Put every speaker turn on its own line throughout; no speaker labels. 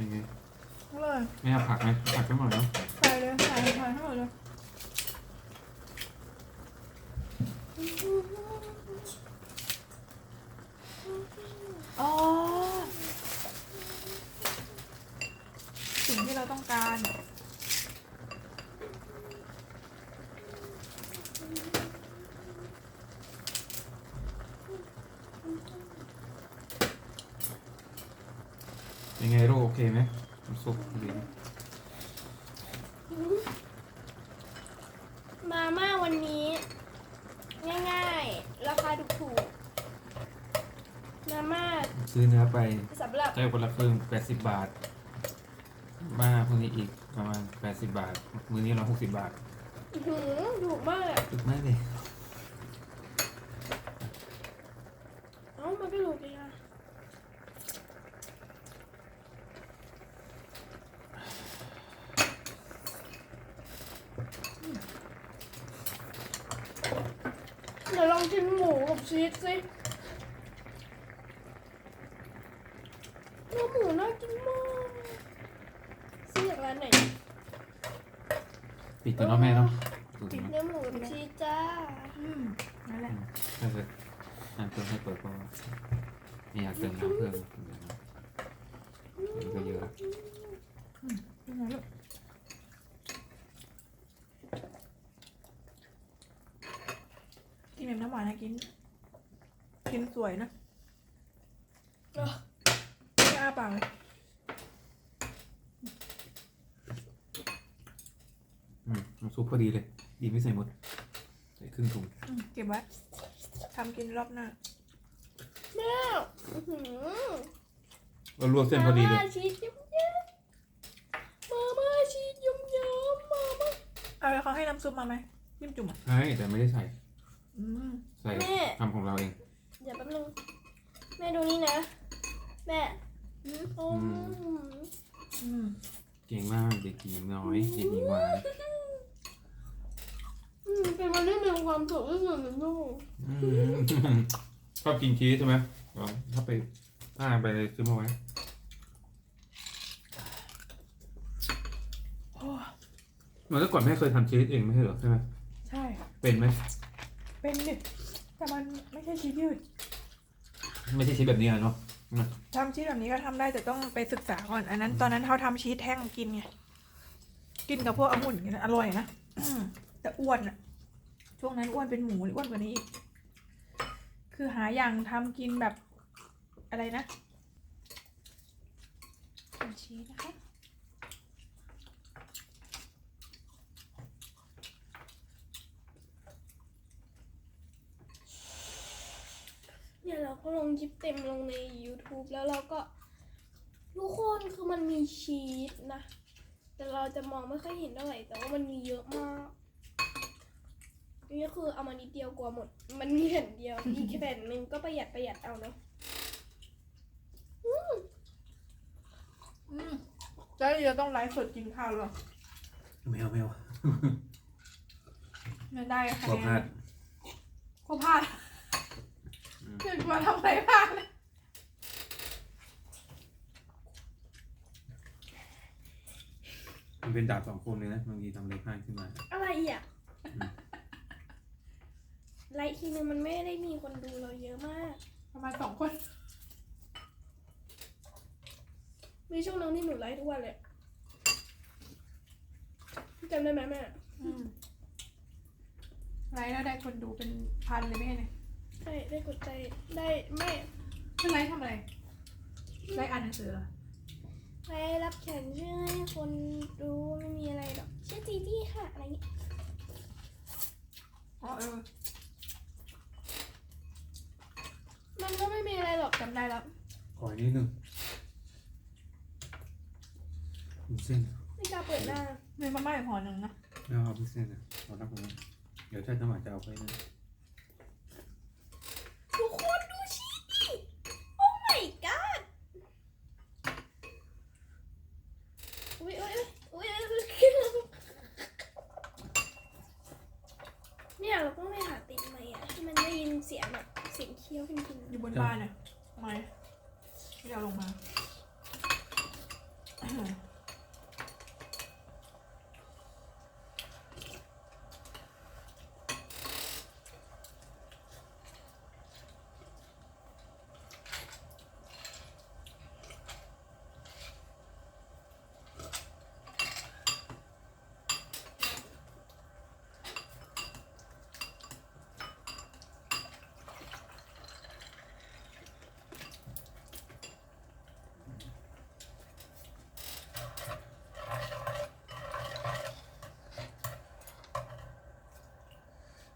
เป็นไง
อร่อย
ไม่เอาผักไหมผักก็หน่อยเนาะ
ใส่เลยใส่ใส่ให้หมดเลยอ๋อสิ่งที่เราต้องการ
เป็นไงลูกโอ เคไหมน้ำซุปดีไหม
มาม่าวันนี้ ง่ายๆ ราคาถูกๆมาม่า
ซื้อเนื้อไป
สำหรับ
ได้คนละครึ่งแปดสิบบาท มาพวกนี้อีกประมาณแปดสิบบาท มื้อนี้เราหกสิบบาท
อื้อหือถูกมาก
ถูกไหมเลย
เอ้ามันก็ถูกดีนะเดี๋ยวลองชิมหมูกับชีสสิเนื้อหมูน่ากินมากซื้อจากร้านไหน
ปิดตัวเน้องแม่เนาะถูกไหม
เนื้อหมูกับชีสจ้า
อืมนั่นแหละ
ถ้าเกิดน้ำเพิ่มให้เปิดก็ไม่อยากเติมน้ำเพิ่มเดี๋ยวนะอันนี้ก็เยอะแล้ว
ยังไงลูก กินแบบน้ำหวานนะกิน กินสวยนะ
เออ
ไม่อ้าปากเลย
อืมน้ำซุปพอดีเลย ดีไม่ใส่หมด ใส่ครึ่งถุง
อืมเก็บไว้ทำกินรอบหน้า
แม่อื้อหือ
เราลวกเส้นพอดีเลย
มาม่าชีสยำยำมาม่าชีสยำยำมาม่า
เอาแล้วเขาให้น้ำซุปมาไหมจิ้มจุ่มอะ
ใช่ แต่ไม่ได้ใส่
อืม
ใส่ทำของเราเอง
เดี๋ยวแป๊บนึง แม่ดูนี่นะ แม่อืมอืม
อืม
เก่งมากเด็กหญิงน้อยเด็กหญิงหวาน
อืมเป็นวันที่มีความสุขที่สุดในโลก
อืมชอบกินชีสใช่ไหมอ๋อถ้าไปถ้าไปซื้อมาไว้
โอ้
เมื่อก่อนแม่เคยทำชีสเองไม่ใช่เหรอใช่ไหม
ใช่
เป็นไหม
เป็นดิแต่มันไม่ใช่ชีสยืด
ไม่ใช่ชีสแบบนี้อะเนาะ
ทำชีสแบบนี้ก็ทำได้แต่ต้องไปศึกษาก่อน อันนั้น ตอนนั้นเขาทำชีสแท่งกินไง กินกับพวกองุ่นกันอร่อยนะอืมแต่อ้วนอะช่วงนั้นอ้วนเป็นหมูอ้วนกว่านี้อีกคือหาอย่างทำกินแบบอะไรนะเป็นชีสนะคะ
เนี่ยเรา ก็ลงคลิปเต็มลงใน YouTube แล้วเราก็ทุกคนคือมันมีชีสนะ แต่เราจะมองไม่ค่อยเห็นเท่าไหร่ แต่ว่ามันมีเยอะมากนี่คือเอามานิดเดียวกลัวหมด มันมีแผ่นเดียว อีกแผ่นหนึ่งก็ประหยัดประหยัดเอาเนาะ
อืมแล้วเราต้องไลฟ์สดกินข้าวหรอ
ไม่เอาไม่เอา
ไม่ได้ค่ะ
กลัวพลาด
ก็พลาด
อืม
เกิดมาทำอะไรพลาดเลย
มันเป็นดาบสองคมเลยนะบางทีทำอะไรพลาดขึ้นมา
อะไรอะไลฟ์ทีนึงมันไม่ได้มีคนดูเราเยอะมาก
ประมาณสองคน
มีช่วงนึงที่หนูไลฟ์ทุกวันเลยจำได้ไหมแม่
ไลฟ์แล้วได้คนดูเป็นพันเลยไหมเนี่ย
ใช่ได้กดใจได้แม่
คือไลฟ์ทำอะไรไลฟ์อ่านหนังสือเหรอ
ไปรับแขกชื่อให้คนดูไม่มีอะไรหรอกชื่อจีจี้ค่ะอะไรเงี้ย
อ๋อเออ
มันก็ไม่มีอะไรหรอก
จำได้แล้ว
ขออีกนิดนึงวุ้นเส้น
ไม่กล้าเปิดหน้า
มีมาม่าอีกห่อหนึ่งนะ
ไม่เอาวุ้นเส้นนะเราตั้งตรงนี้เดี๋ยวถ้าจังหวะจะเอาไปนะ
ทุกคนดูชีสดิโอ้ my god อุ้ยอุ้ยอุ้ยอุ้ยเนี่ยเราต้องไปหาติดใหม่อะให้มันได้ยินเสียงแบบเสียงเคี้ยวกิน
อยู่บนบ้านเนี่ยไม่ไม่เอาลงมา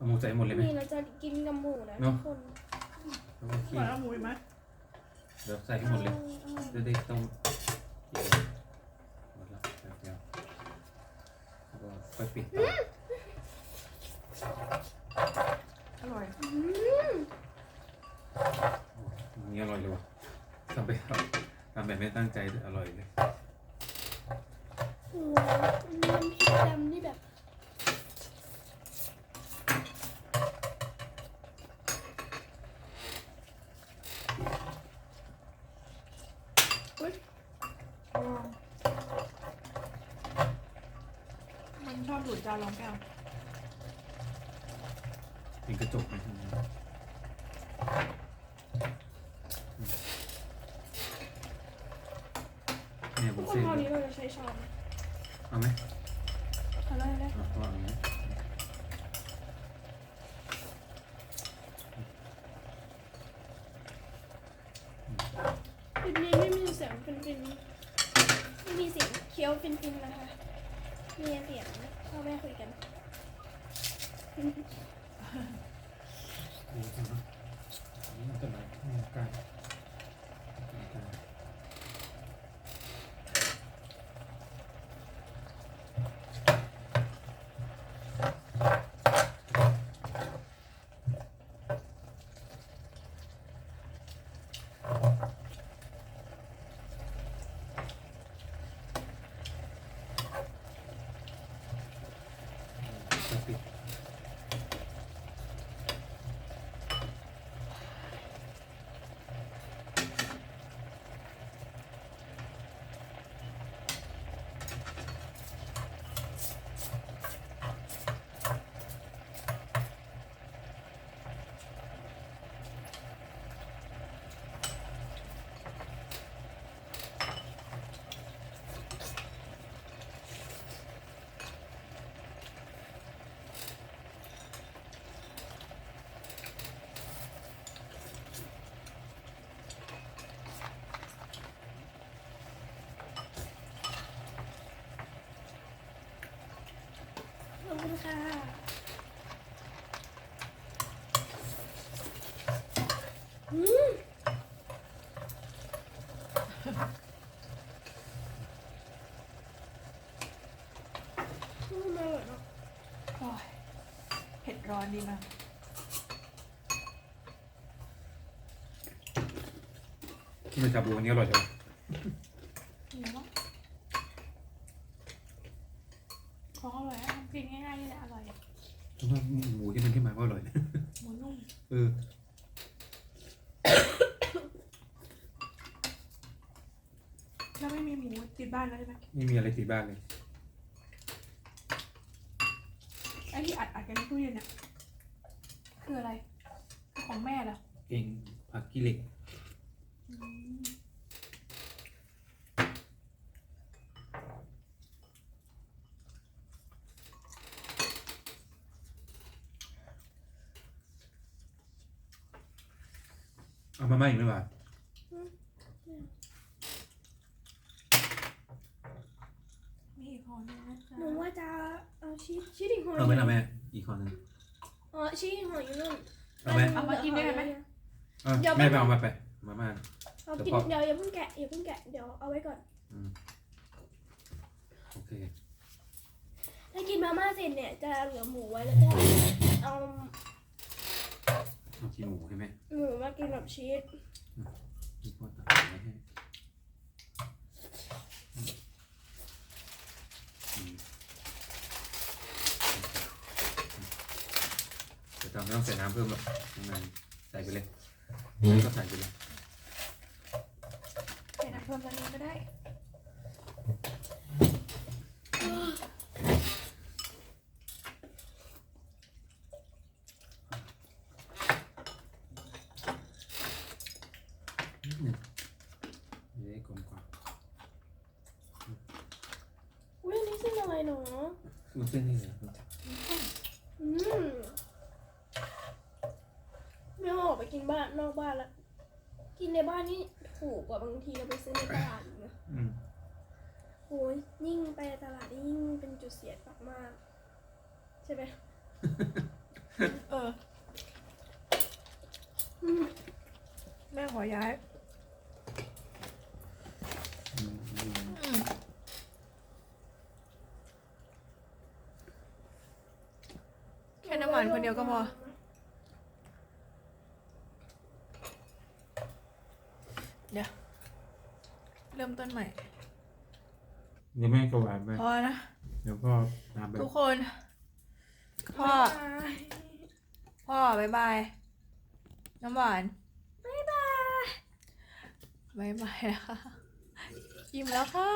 เอาหมูใส่หมดเลยไหม
นี่เราจะกินกับหมูนะ
เน
ทุ
อะ
กคน
เอาไว้ขี้
ก่อนเอาหมูอีกไหม
เดี๋ยวใส่ให้หมดเลย
อาอา
จะได้ต้องเกี่ยวหมดแล้วแป๊บเดียวแล้วก็ค่อยปิดต่อ
อร่อย
อืม
อันนี้อร่อยเลยว่ะทำไปครับทำแบบไม่ตั้งใจแต่อร่อยเลย
โอ้โหอันนี้น้ำพริกดำนี่แบบ
ลองมันชอบดูด จานรองแก้ว
เป็นกระจกไหมเนี่ย
ทุ
บุ
ก
ก
คน
เส้น
คราวนี้เราจะใช้ช้อน
เอาไหม
เอาเลยเลย
เอาเอาอย่างนี้
คลินไม่มีเสียงฟินฟินไม่มีเสียงเคี้ยวฟินฟินนะคะ มีเสียงพ่อแม่คุยกัน
ดูสิครับอันนี้มันจะมาอืมใกล้ใกล้ จะปิด
ขอบ คุณค่ะ อืมอืมอร่อยเนอะ
โอ้ยเผ็ดร้อนดีมาก
ที่มันชาบูอันนี้อร่อยจัง
เหนียวมากของอร่อยอะทำกินง่ายๆนี่แหละอร่อย
เพราะ ว่าหมูที่มันขึ้นมาก็อร่อยนะ
หมูนุ่ม
เออ
แล้วไม่มีหมูติดบ้านแล้วใช่ไหม
ไม่มีอะไรติดบ้านเลย
ไอ้ที่อัดอัดกันในตู้เย็นเนี่ยคืออะไรคือของแม่เหรอ
เองผักกิเหล็ก
อืม
มาม่าอีกไหมวะ
มีอีกห่อนึงนะจ๊ะ
หนูว่าจะเอาชีสชีสอีกห่อ
เอาไหมล่ะแม่ อีกคนหนึง
อ๋อชีสอีกห่ออยู่นู่น
เอาไหม
เอามากินได้ไหม
เอา
เดี๋ยว
แม่
ไป
ไปเอามาไป มาม่า
เอากินเดี๋ยวอย่าเพิ่งแกะอย่าเพิ่งแกะเดี๋ยวเอาไว้ก่อน
โอเค
ถ้ากินมาม่าเสร็จเนี่ยจะเหลือหมูไว้แล้วจะเอา
เอากินหมูใช่ไหม
หมูมากินกับชีส
นี่พ่อตัดไว้ให้อืมเดี๋ยวเราไม่ต้องใส่น้ำเพิ่มหรอกข้างในใส่ไปเลยแล้วก็ใส่ไปเลย
ใส่น้ำเพิ่มตอนนี้ก็ได้
มันเส้นนี่เหรอ
อืมไม่ออกไปกินบ้านนอกบ้านละกินในบ้านนี่ถูกกว่าบางทีเราไปซื้อในตลาดอีกนะ
อืม
โอ้ยยิ่งไปตลาดนี่ยิ่งเป็นจุดเสียดมากๆใช่ไหม
เออ
อืม
แม่ขอย้าย
อืมอืม
อืม แค่น้ำหวานคนเดียวก็พอ เดี๋ยว เริ่มต้นใหม่
เดี๋ยวแม่ก็หวานไป
พอนะ
เดี๋ยวก็ตามไป
ทุกคน พ่อ พ่อบ๊ายบาย น้ำหวาน
บ๊ายบาย
บ๊ายบายนะคะ อิ่มแล้วค่ะ